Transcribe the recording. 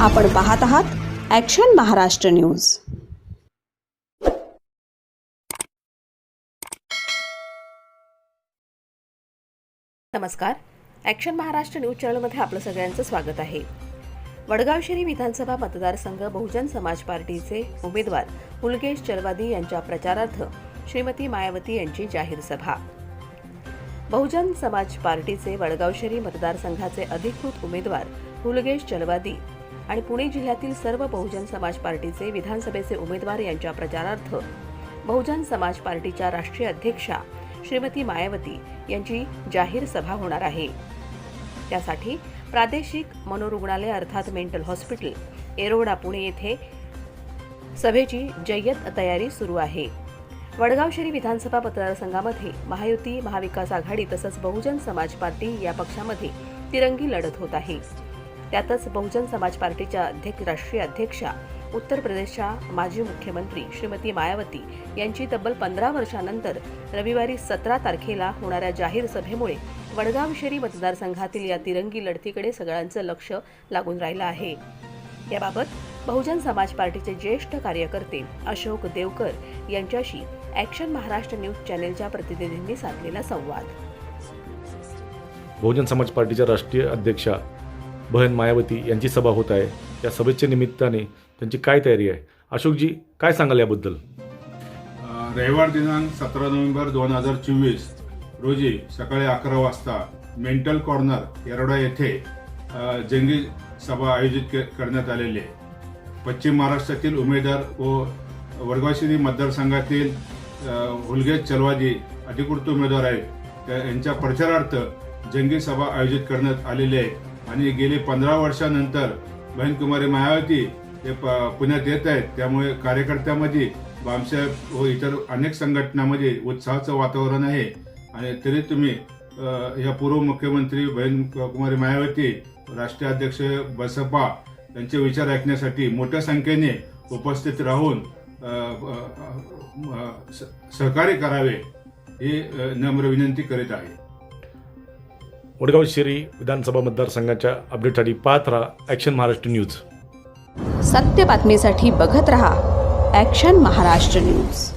आपण पाहत आहात ॲक्शन महाराष्ट्र न्यूज नमस्कार. ॲक्शन महाराष्ट्र न्यूज चॅनलमध्ये आपलं सगळ्यांचं स्वागत आहे. वडगाव शहरी विधानसभा मतदारसंघ बहुजन समाज पार्टीचे उमेदवार मुलगेश चलवादी यांच्या प्रचारार्थ श्रीमती मायावती यांची जाहीर सभा. बहुजन समाज पार्टीचे वडगाव शहरी मतदारसंघाचे अधिकृत उमेदवार मुलगेश चलवादी आणि पुणे जिल्ह्यातील सर्व बहुजन समाज पार्टीचे विधानसभेचे उमेदवार यांच्या प्रचारार्थ बहुजन समाज पार्टीच्या राष्ट्रीय अध्यक्षा श्रीमती मायावती यांची जाहीर सभा होणार आहे. त्यासाठी प्रादेशिक मनोरुग्णालय अर्थात मेंटल हॉस्पिटल एरोडा पुणे येथे सभेची जय्यत तयारी सुरू आहे. वडगाव शहरी विधानसभा मतदारसंघामध्ये महायुती महाविकास आघाडी तसंच बहुजन समाज पार्टी या पक्षामध्ये तिरंगी लढत होत आहे. त्यातच बहुजन समाज पार्टीच्या अध्यक्ष राष्ट्रीय अध्यक्षा उत्तर प्रदेशच्या माजी मुख्यमंत्री श्रीमती मायावती यांची तब्बल पंधरा वर्षानंतर रविवारी सतरा तारखेला होणाऱ्या जाहीर सभेमुळे वडगाव शेरी मतदारसंघातील या तिरंगी लढतीकडे सगळ्यांचं लक्ष लागून राहिलं आहे. याबाबत बहुजन समाज पार्टीचे ज्येष्ठ कार्यकर्ते अशोक देवकर यांच्याशी ॲक्शन महाराष्ट्र न्यूज चॅनेलच्या प्रतिनिधींनी साधलेला संवाद. बहुजन समाज पार्टीच्या राष्ट्रीय अध्यक्षा बहन मायावती यांची सभा होत आहे. या सभेच्या निमित्ताने त्यांची काय तयारी आहे? अशोकजी काय सांगाल याबद्दल? रविवार दिनांक सतरा नोव्हेंबर दोन हजार चोवीस रोजी सकाळी अकरा वाजता मेंटल कॉर्नर येरोडा येथे जंगी सभा आयोजित के- करण्यात आलेली आहे. पश्चिम महाराष्ट्रातील उमेदवार व वडगावशिरी मतदारसंघातील हुलगेज चलवादी अधिकृत उमेदवार आहेत. त्या यांच्या प्रचारार्थ जंगी सभा आयोजित करण्यात आलेली आहे. आणि गेले पंधरा वर्षानंतर बहीण कुमारी मायावती हे प- पुण्यात येत आहेत. त्यामुळे कार्यकर्त्यामध्ये बामसाहेब व इतर अनेक संघटनामध्ये उत्साहाचं वातावरण आहे. आणि तरी तुम्ही या पूर्व मुख्यमंत्री बहीण कुमारी मायावती राष्ट्रीय अध्यक्ष बसपा यांचे विचार ऐकण्यासाठी मोठ्या संख्येने उपस्थित राहून स- सहकार्य करावे ही नम्र विनंती करीत आहे. वडगाव शिरी विधानसभा मतदारसंघाच्या अपडेटसाठी पाहत राहा ॲक्शन महाराष्ट्र न्यूज सत्य बातमीसाठी बघत रहा ॲक्शन महाराष्ट्र न्यूज